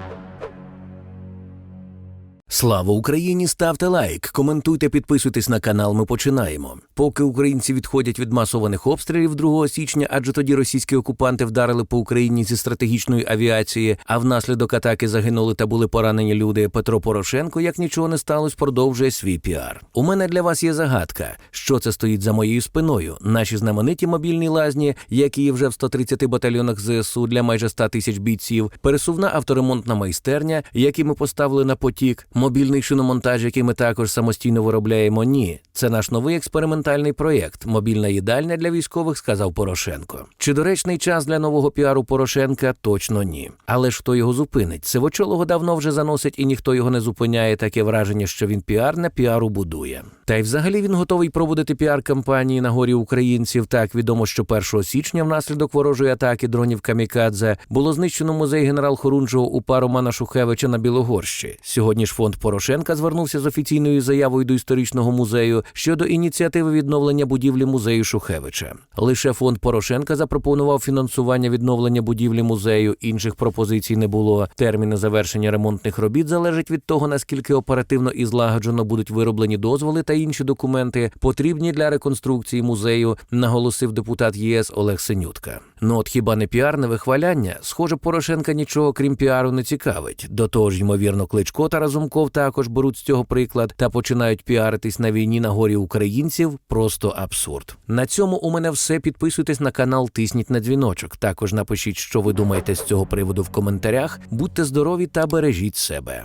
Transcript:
Thank you. Слава Україні! Ставте лайк, коментуйте, підписуйтесь на канал. Ми починаємо. Поки українці відходять від масованих обстрілів 2 січня, адже тоді російські окупанти вдарили по Україні зі стратегічної авіації, а внаслідок атаки загинули та були поранені люди. Петро Порошенко, як нічого не сталося, продовжує свій піар. У мене для вас є загадка, що це стоїть за моєю спиною. Наші знамениті мобільні лазні, які вже в 130 батальйонах ЗСУ для майже 100 тисяч бійців, пересувна авторемонтна майстерня, які ми поставили на потік, мобільний шиномонтаж, який ми також самостійно виробляємо. Ні, це наш новий експериментальний проєкт. Мобільна їдальня для військових, сказав Порошенко. Чи доречний час для нового піару Порошенка? Точно ні. Але ж хто його зупинить? Сивочолого давно вже заносить, і ніхто його не зупиняє. Таке враження, що він піар на піару будує. Та й взагалі він готовий проводити піар-кампанії на горі українців. Так відомо, що 1 січня внаслідок ворожої атаки дронів Камікадзе було знищено музей генерал Хорунжого УПА Романа Шухевича на Білогорщі. Сьогодні ж фонд Порошенка звернувся з офіційною заявою до історичного музею щодо ініціативи відновлення будівлі музею Шухевича. Лише фонд Порошенка запропонував фінансування відновлення будівлі музею. Інших пропозицій не було. Терміни завершення ремонтних робіт залежать від того, наскільки оперативно і злагоджено будуть вироблені дозволи та інші документи, потрібні для реконструкції музею, наголосив депутат ЄС Олег Синютка. Ну от хіба не піарне вихваляння? Схоже, Порошенка нічого крім піару не цікавить. До того ж, ймовірно, Кличко та Разумков також беруть з цього приклад та починають піаритись на війні на горі українців. Просто абсурд. На цьому у мене все. Підписуйтесь на канал, тисніть на дзвіночок. Також напишіть, що ви думаєте з цього приводу в коментарях. Будьте здорові та бережіть себе.